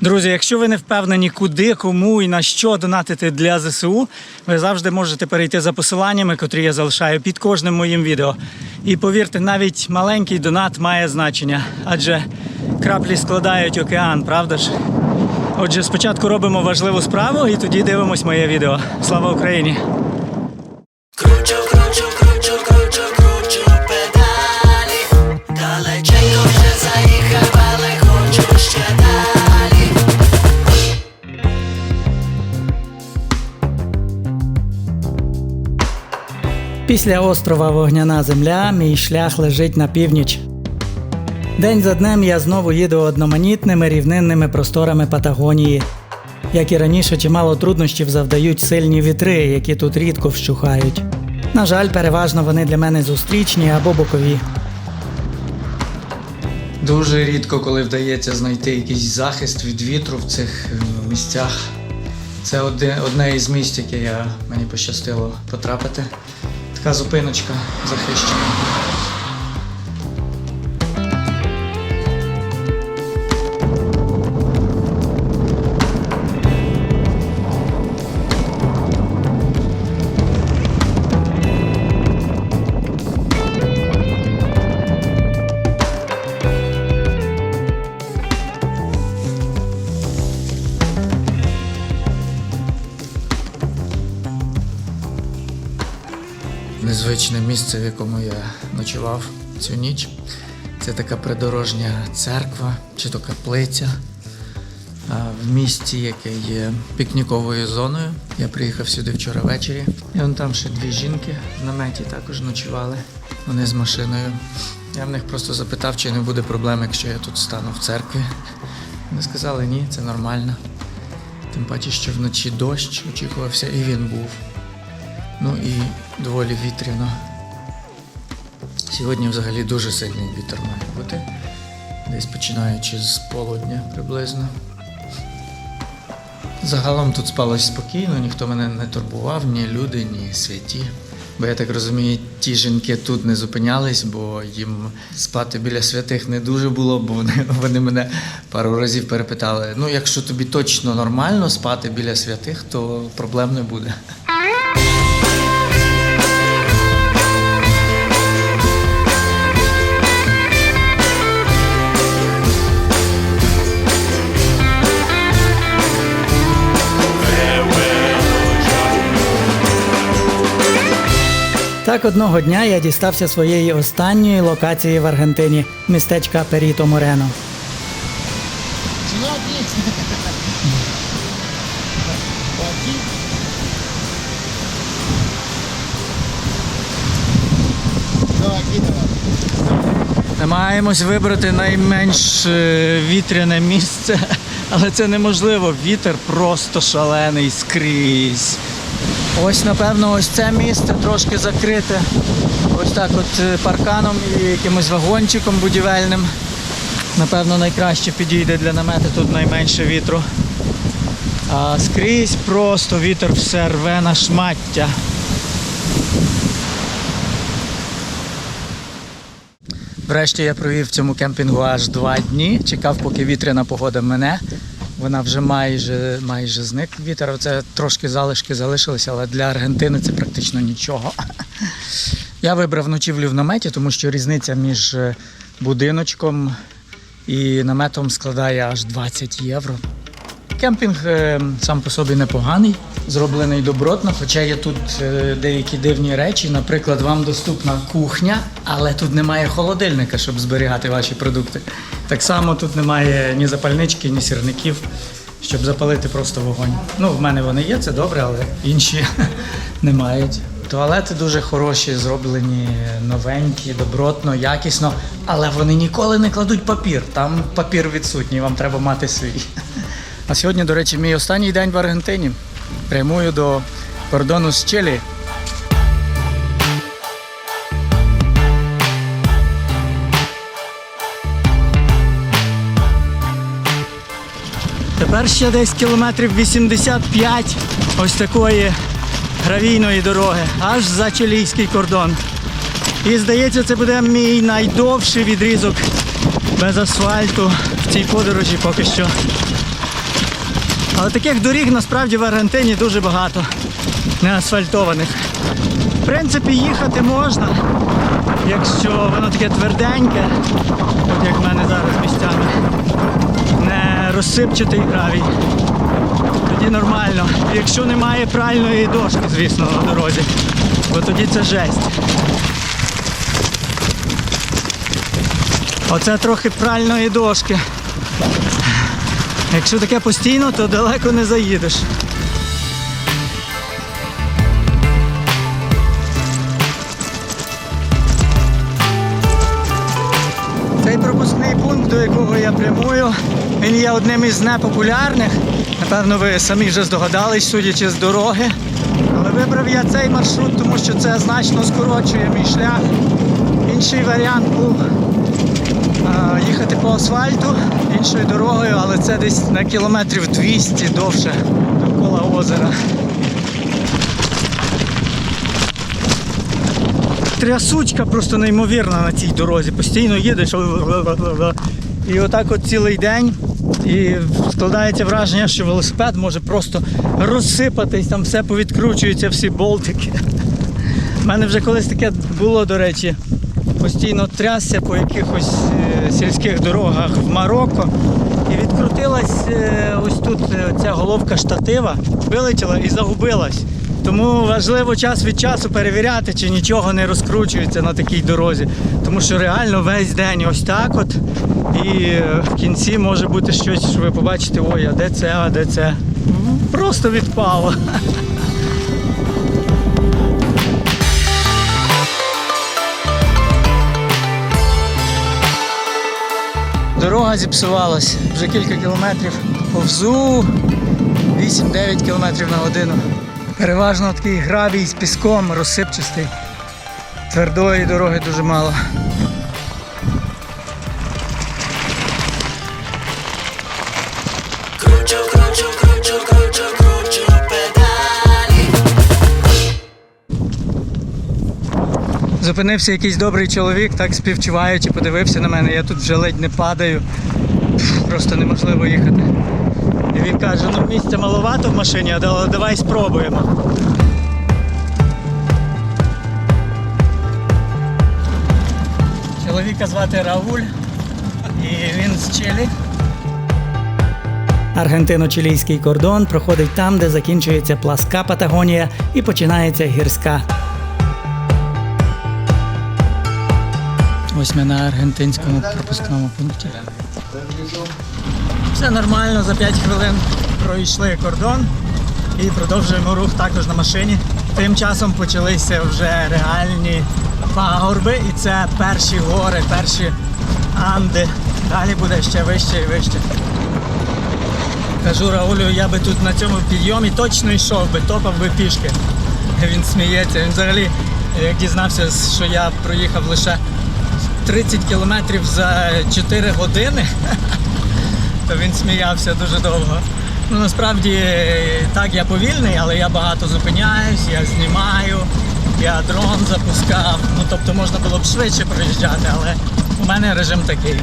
Друзі, якщо ви не впевнені, куди, кому і на що донатити для ЗСУ, ви завжди можете перейти за посиланнями, котрі я залишаю під кожним моїм відео. І повірте, навіть маленький донат має значення, адже краплі складають океан, правда ж? Отже, спочатку робимо важливу справу і тоді дивимось моє відео. Слава Україні! Після острова Вогняна Земля мій шлях лежить на північ. День за днем я знову їду одноманітними рівнинними просторами Патагонії. Як і раніше, чимало труднощів завдають сильні вітри, які тут рідко вщухають. На жаль, переважно вони для мене зустрічні або бокові. Дуже рідко, коли вдається знайти якийсь захист від вітру в цих е, місцях. Це одне, із місць, яке я, мені пощастило потрапити. Така зупиночка захищена. Незвичне місце, в якому я ночував цю ніч. Це така придорожня церква чи то каплиця в місті, яке є пікніковою зоною. Я приїхав сюди вчора ввечері. І вон там ще дві жінки в наметі також ночували. Вони з машиною. Я в них просто запитав, чи не буде проблем, якщо я тут стану в церкві. Вони сказали, ні, це нормально. Тим паче, що вночі дощ очікувався, і він був. Ну і доволі вітряно. Сьогодні взагалі дуже сильний вітер має бути. Десь починаючи з полудня приблизно. Загалом тут спалось спокійно, ніхто мене не турбував, ні люди, ні святі. Бо я так розумію, ті жінки тут не зупинялись, бо їм спати біля святих не дуже було, бо вони, вони мене пару разів перепитали: ну, якщо тобі точно нормально спати біля святих, то проблем не буде. Так одного дня я дістався своєї останньої локації в Аргентині містечка Періто Морено. Намагаємось вибрати найменш е, вітряне місце, але це неможливо. Вітер просто шалений скрізь. Ось, напевно, ось це місце трошки закрите. Ось так от е, парканом і якимось вагончиком будівельним. Напевно, найкраще підійде для намету, тут найменше вітру. А скрізь просто вітер все рве на шмаття. Врешті я провів в цьому кемпінгу аж два дні. Чекав, поки вітряна погода мене. Вона вже майже, майже зник вітер. Це трошки залишки залишилися, але для Аргентини це практично нічого. Я вибрав ночівлю в наметі, тому що різниця між е, будиночком і наметом складає аж 20 євро. Кемпінг е, сам по собі непоганий, зроблений добротно, хоча є тут е, деякі дивні речі. Наприклад, вам доступна кухня, але тут немає холодильника, щоб зберігати ваші продукти. Так само тут немає ні запальнички, ні сірників, щоб запалити просто вогонь. Ну, в мене вони є, це добре, але інші не мають. Туалети дуже хороші, зроблені новенькі, добротно, якісно, але вони ніколи не кладуть папір. Там папір відсутній, вам треба мати свій. А сьогодні, до речі, мій останній день в Аргентині. Прямую до кордону з Чилі. Тепер ще десь кілометрів 85 ось такої гравійної дороги, аж за чилійський кордон. І здається, це буде мій найдовший відрізок без асфальту в цій подорожі поки що. Але таких доріг насправді в Аргентині дуже багато не асфальтованих. В принципі, їхати можна, якщо воно таке тверденьке, от як в мене зараз місцями, не розсипчатий гравій. Тоді нормально. Якщо немає пральної дошки, звісно, на дорозі, бо тоді це жесть. Оце трохи пральної дошки. Якщо таке постійно, то далеко не заїдеш. До якого я прямую, він є одним із непопулярних. Напевно, ви самі вже здогадались, судячи з дороги. Але вибрав я цей маршрут, тому що це значно скорочує мій шлях. Інший варіант був їхати по асфальту іншою дорогою, але це десь на кілометрів 200 довше довкола озера. Трясучка просто неймовірна на цій дорозі. Постійно їдеш. І отак от цілий день. І складається враження, що велосипед може просто розсипатись, там все повідкручується, всі болтики. У мене вже колись таке було, до речі, постійно трясся по якихось е, сільських дорогах в Марокко. І відкрутилась е, ось тут е, ця головка штатива, вилетіла і загубилась. Тому важливо час від часу перевіряти, чи нічого не розкручується на такій дорозі. Тому що реально весь день ось так от. І е, в кінці може бути щось, що ви побачите, ой, а де це, а де це. Просто відпало. Дорога зіпсувалась вже кілька кілометрів. Повзу 8-9 кілометрів на годину. Переважно такий гравій з піском, розсипчастий. Твердої дороги дуже мало. Кручу, кручу, кручу, кручу, кручу педалі Зупинився якийсь добрий чоловік, так співчуваючи, подивився на мене, я тут вже ледь не падаю. Просто неможливо їхати. Він каже, ну місця маловато в машині, але давай спробуємо. Чоловіка звати Рауль, і він з Чилі. Аргентино-чилійський кордон проходить там, де закінчується пласка Патагонія і починається гірська. Ось ми на аргентинському пропускному пункті. Все нормально, за 5 хвилин пройшли кордон і продовжуємо рух також на машині. Тим часом почалися вже реальні пагорби, і це перші гори, перші Анди. Далі буде ще вище і вище. Кажу Раулю, я би тут на цьому підйомі точно йшов би, топав би пішки. Він сміється. Він взагалі, як дізнався, що я проїхав лише 30 кілометрів за 4 години, то він сміявся дуже довго. Ну насправді так я повільний, але я багато зупиняюсь, я знімаю, я дрон запускав. Ну тобто можна було б швидше проїжджати, але у мене режим такий.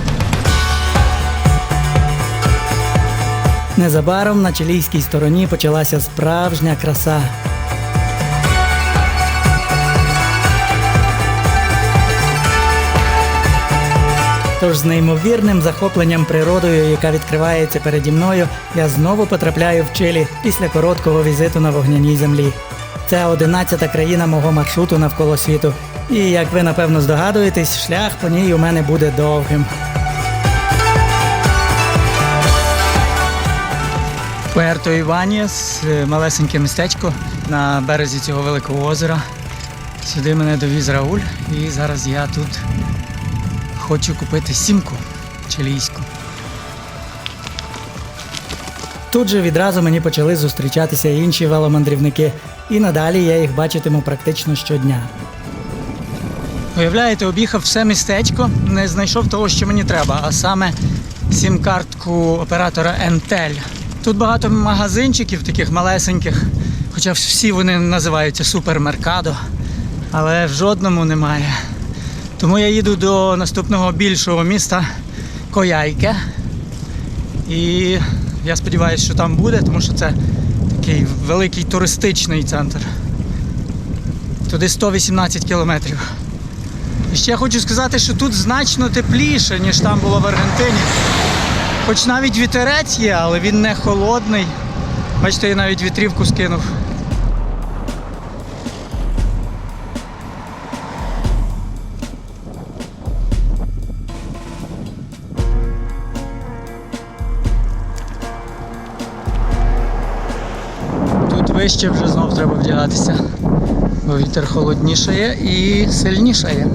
Незабаром на чилійській стороні почалася справжня краса. Тож з неймовірним захопленням природою, яка відкривається переді мною, я знову потрапляю в Чилі після короткого візиту на вогняній землі. Це 11-та країна мого маршруту навколо світу. І як ви напевно здогадуєтесь, шлях по ній у мене буде довгим. Пуерто Іваніас, е, малесеньке містечко на березі цього великого озера. Сюди мене довіз Рауль, і зараз я тут хочу купити сімку чилійську. Тут же відразу мені почали зустрічатися інші веломандрівники, і надалі я їх бачитиму практично щодня. Уявляєте, об'їхав все містечко, не знайшов того, що мені треба, а саме сім-картку оператора Entel. Тут багато магазинчиків таких малесеньких, хоча всі вони називаються супермеркадо, але в жодному немає. Тому я їду до наступного більшого міста Кояйке і Я сподіваюся, що там буде, тому що це такий великий туристичний центр. Туди 118 кілометрів. І ще хочу сказати, що тут значно тепліше, ніж там було в Аргентині. Хоч навіть вітерець є, але він не холодний. Бачите, я навіть вітрівку скинув. Вище вже знов треба вдягатися, бо вітер холоднішає і сильнішає.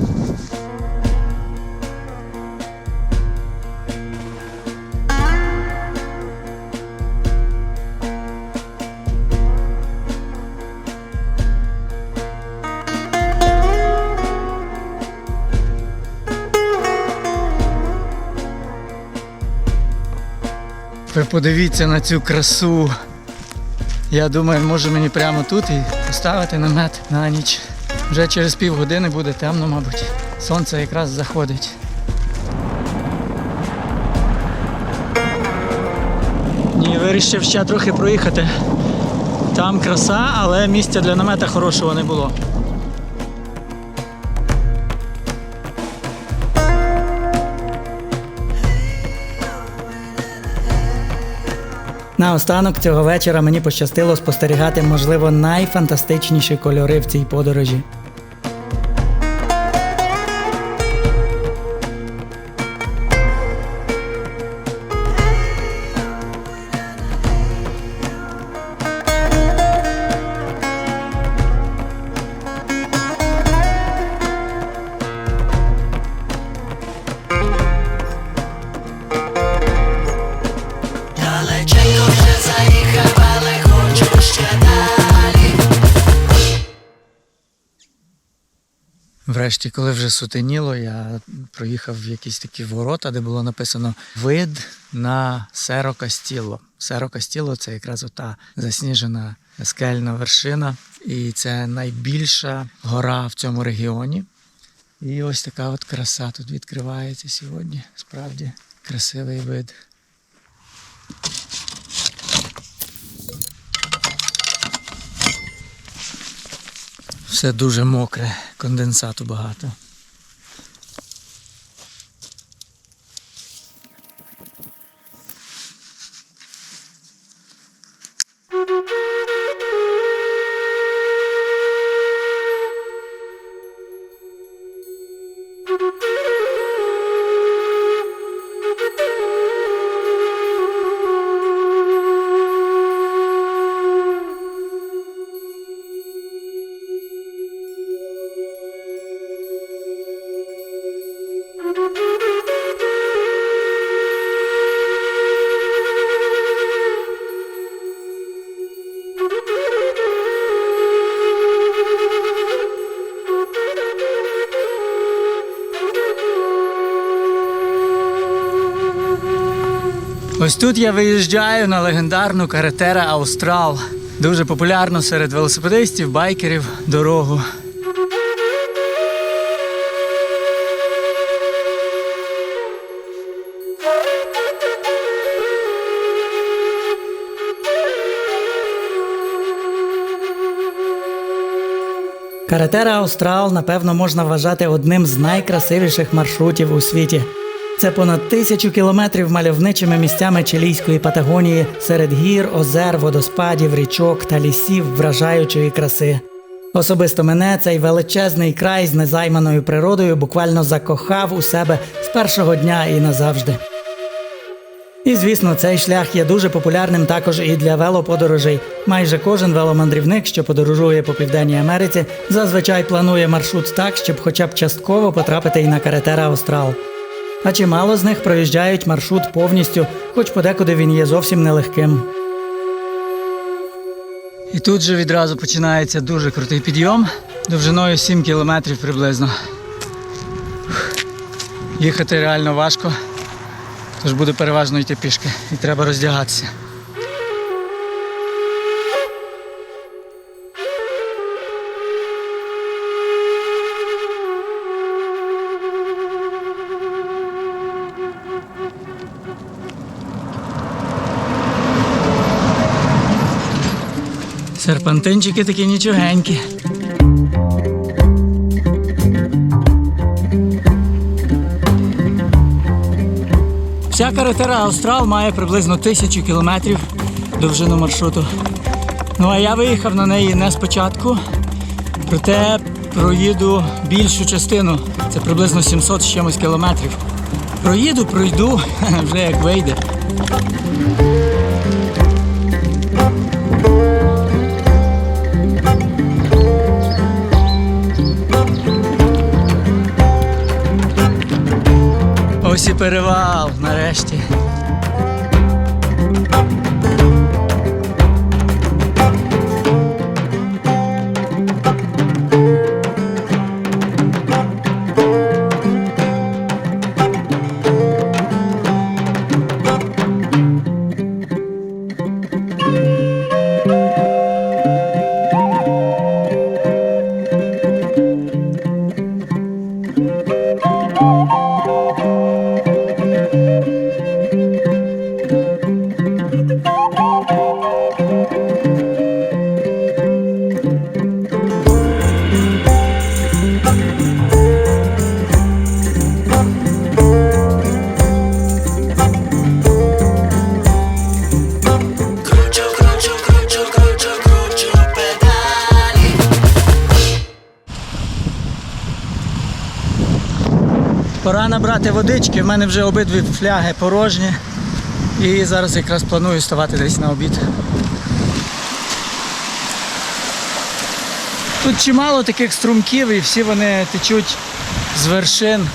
Ви подивіться на цю красу. Я думаю, може мені прямо тут і поставити намет на ніч. Вже через півгодини буде темно, мабуть. Сонце якраз заходить. Ні, вирішив ще трохи проїхати. Там краса, але місця для намета хорошого не було. Наостанок цього вечора мені пощастило спостерігати, можливо, найфантастичніші кольори в цій подорожі. Врешті, коли вже сутеніло, я проїхав в якісь такі ворота, де було написано вид на Серо Кастіло. Серо Кастіло це якраз ота засніжена скельна вершина, і це найбільша гора в цьому регіоні. І ось така от краса тут відкривається сьогодні. Справді красивий вид. Все дуже мокре, конденсату багато. Ось тут я виїжджаю на легендарну каретера Аустрал. Дуже популярну серед велосипедистів, байкерів дорогу. Каретера Аустрал, напевно, можна вважати одним з найкрасивіших маршрутів у світі. Це понад тисячу кілометрів мальовничими місцями чилійської Патагонії серед гір, озер, водоспадів, річок та лісів вражаючої краси. Особисто мене цей величезний край з незайманою природою буквально закохав у себе з першого дня і назавжди. І звісно, цей шлях є дуже популярним також і для велоподорожей. Майже кожен веломандрівник, що подорожує по Південній Америці, зазвичай планує маршрут так, щоб хоча б частково потрапити і на каретера Аустрал. А чимало з них проїжджають маршрут повністю, хоч подекуди він є зовсім нелегким. І тут же відразу починається дуже крутий підйом, довжиною 7 кілометрів приблизно. Їхати реально важко, тож буде переважно йти пішки і треба роздягатися. Серпантинчики такі нічогенькі. Вся каретера Австрал має приблизно тисячу кілометрів довжину маршруту. Ну а я виїхав на неї не спочатку, проте проїду більшу частину. Це приблизно 700 з чимось кілометрів. Проїду, пройду, вже як вийде. Ось і перевал нарешті. Пора набрати водички. В мене вже обидві фляги порожні. І зараз якраз планую ставати десь на обід. Тут чимало таких струмків і всі вони течуть з вершин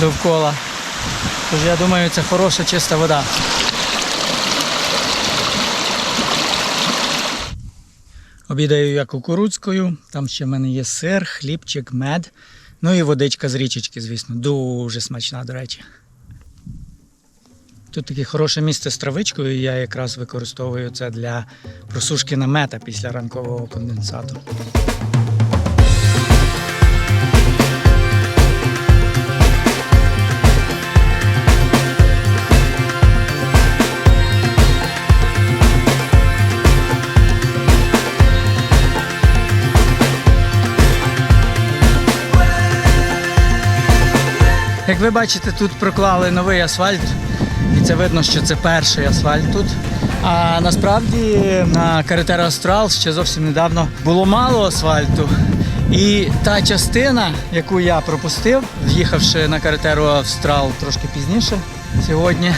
довкола. Тож я думаю, це хороша чиста вода. Обідаю я кукурудзкою, там ще в мене є сир, хлібчик, мед. Ну і водичка з річечки, звісно, дуже смачна, до речі. Тут таке хороше місце з травичкою, і я якраз використовую це для просушки намета після ранкового конденсату. Ви бачите, тут проклали новий асфальт, і це видно, що це перший асфальт тут. А насправді на Каретера Астрал ще зовсім недавно було мало асфальту. І та частина, яку я пропустив, в'їхавши на Каретеру Австрал трошки пізніше сьогодні,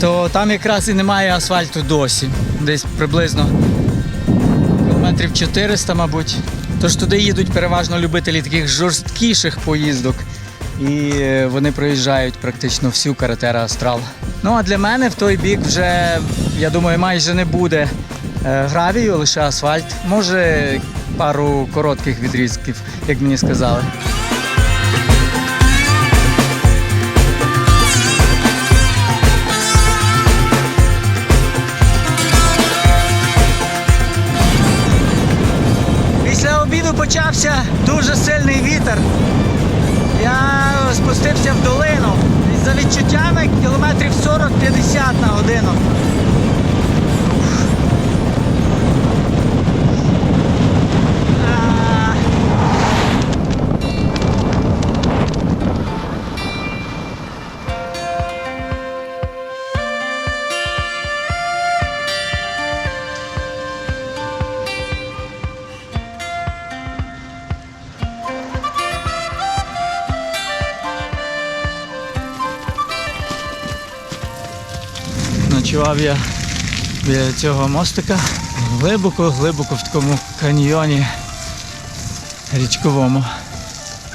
то там якраз і немає асфальту досі. Десь приблизно кілометрів 400, мабуть. Тож туди їдуть переважно любителі таких жорсткіших поїздок. І вони проїжджають практично всю каретера Астрал. Ну а для мене в той бік вже, я думаю, майже не буде е, гравію, лише асфальт. Може пару коротких відрізків, як мені сказали. Після обіду почався дуже Ночував я біля цього мостика глибоко, глибоко в такому каньйоні річковому.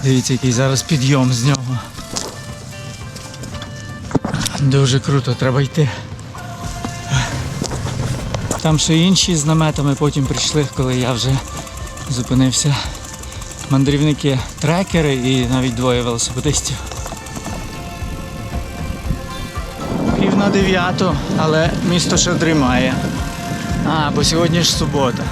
Дивіться, який зараз підйом з нього. Дуже круто, треба йти. Там ще інші з наметами потім прийшли, коли я вже зупинився. Мандрівники, трекери і навіть двоє велосипедистів. На дев'яту, але місто ще дрімає. А, бо сьогодні ж субота.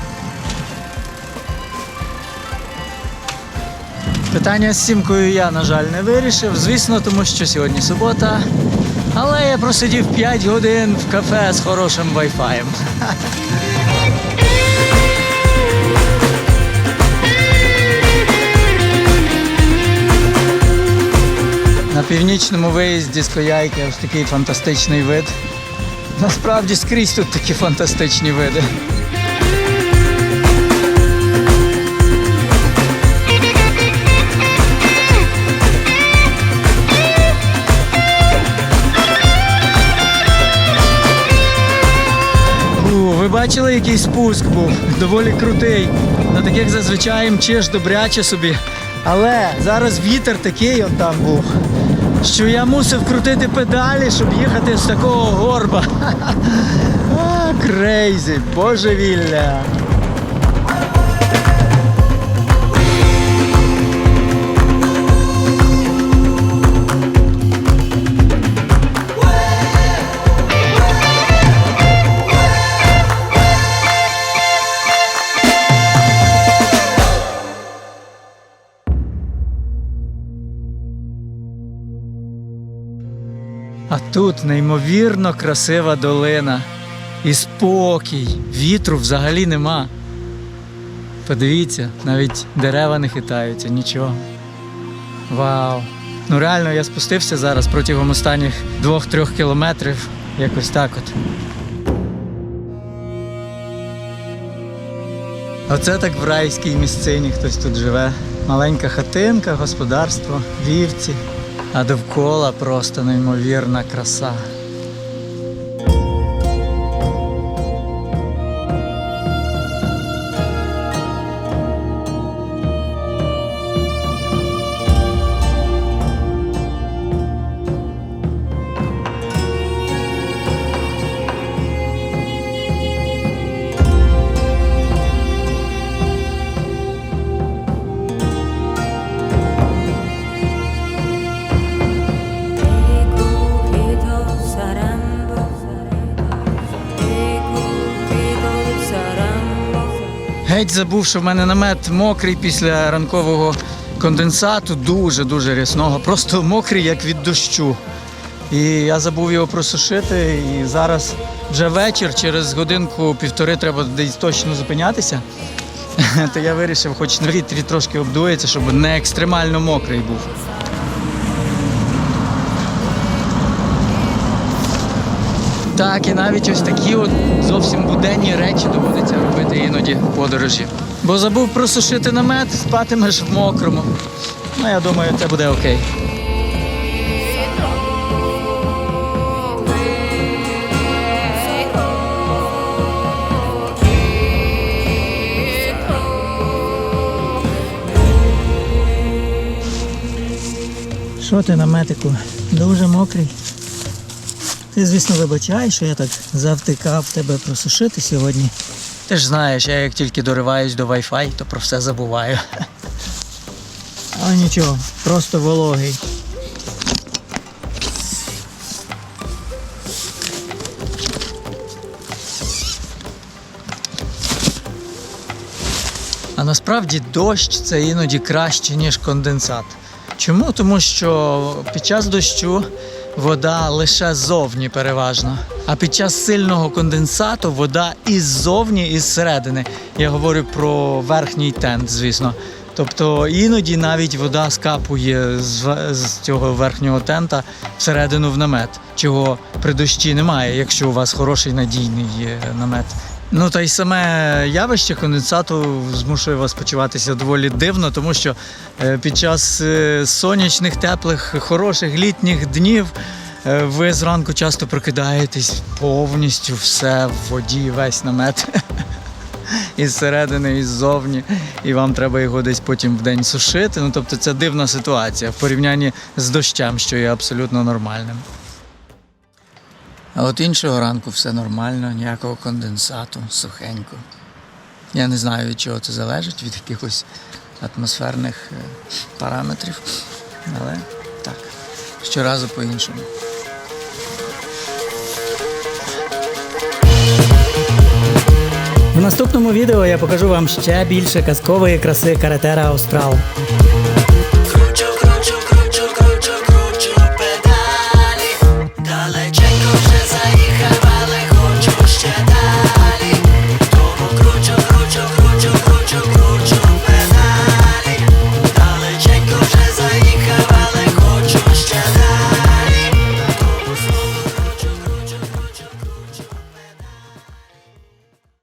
Питання з сімкою я, на жаль, не вирішив. Звісно, тому що сьогодні субота. Але я просидів 5 годин в кафе з хорошим вайфаєм. Північному виїзді з Кояйки ось такий фантастичний вид. Насправді скрізь тут такі фантастичні види. Ви бачили, який спуск був? Доволі крутий. На таких зазвичай мчиш добряче собі. Але зараз вітер такий от там був, що я мусив крутити педалі, щоб їхати з такого горба. А, крейзі, божевілля. Тут неймовірно красива долина. І спокій, вітру взагалі нема. Подивіться, навіть дерева не хитаються, нічого. Вау! Ну реально я спустився зараз протягом останніх двох-трьох кілометрів. Якось так от. Оце так в райській місцині хтось тут живе. Маленька хатинка, господарство, вівці, а довкола просто неймовірна краса. Геть забув, що в мене намет мокрий після ранкового конденсату, дуже-дуже рясного, просто мокрий, як від дощу. І я забув його просушити. І зараз вже вечір, через годинку-півтори треба десь точно зупинятися. То я вирішив, хоч на вітрі трошки обдується, щоб не екстремально мокрий був. Так, і навіть ось такі от зовсім буденні речі доводиться робити іноді в подорожі. Бо забув просушити намет, спатимеш в мокрому. Ну, я думаю, це буде окей. Що ти наметику? Дуже мокрий. Ти, звісно, вибачай, що я так завтикав тебе просушити сьогодні. Ти ж знаєш, я як тільки дориваюсь до Wi-Fi, то про все забуваю. Але нічого, просто вологий. А насправді дощ це іноді краще, ніж конденсат. Чому? Тому що під час дощу вода лише ззовні переважно. А під час сильного конденсату вода і ззовні, і зсередини. Я говорю про верхній тент, звісно. Тобто іноді навіть вода скапує з, з цього верхнього тента всередину в намет, чого при дощі немає, якщо у вас хороший надійний намет. Ну та й саме явище конденсату змушує вас почуватися доволі дивно, тому що е, під час е, сонячних, теплих, хороших літніх днів е, ви зранку часто прокидаєтесь повністю все в воді, весь намет. Із середини, і ззовні, і вам треба його десь потім в день сушити. Ну тобто це дивна ситуація в порівнянні з дощем, що є абсолютно нормальним. А от іншого ранку все нормально, ніякого конденсату, сухенько. Я не знаю, від чого це залежить, від якихось атмосферних е, параметрів. Але так, щоразу по-іншому. В наступному відео я покажу вам ще більше казкової краси Каретера Аустрал.